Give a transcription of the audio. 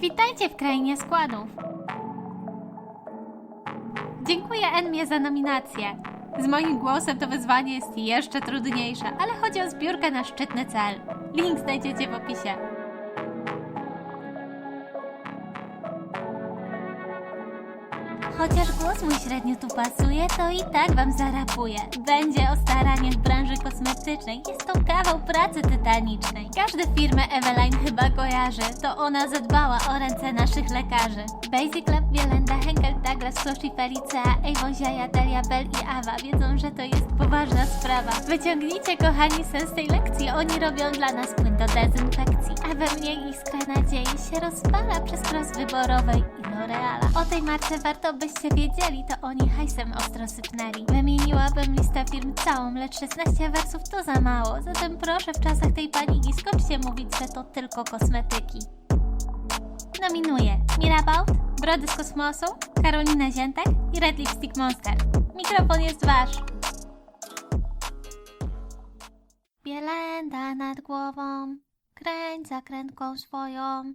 Witajcie w krainie składów. Dziękuję Enmie za nominację. Z moim głosem to wyzwanie jest jeszcze trudniejsze, ale chodzi o zbiórkę na szczytny cel. Link znajdziecie w opisie. Chociaż głos mój średnio tu pasuje, to i tak wam zarapuję. Będzie o staraniach branży kosmetycznej. Jest to kawał pracy tytanicznej. Każdy firmę Eveline chyba kojarzy. To ona zadbała o ręce naszych lekarzy. Basic Lab, Wielenda, Henkel, Douglas, Soshi, Felicea, Avon, Jaja, Delia, Bell i Awa wiedzą, że to jest poważna sprawa. Wyciągnijcie, kochani, sens tej lekcji. Oni robią dla nas płyn do dezynfekcji. A we mnie iskra nadziei się rozpala przez kros wyborowej i L'Oreala. O tej marce warto byście wiedzieli, to oni hajsem ostro sypnęli. Wymieniłabym listę firm całą, lecz 16 wersów to za mało. Zatem proszę w czasach tej paniki skończcie mówić, że to tylko kosmetyki. Nominuję Mirabaud, Brody z kosmosu, Karolina Ziętek i Red Lipstick Monster. Mikrofon jest wasz. Bielenda nad głową, kręć zakrętką swoją.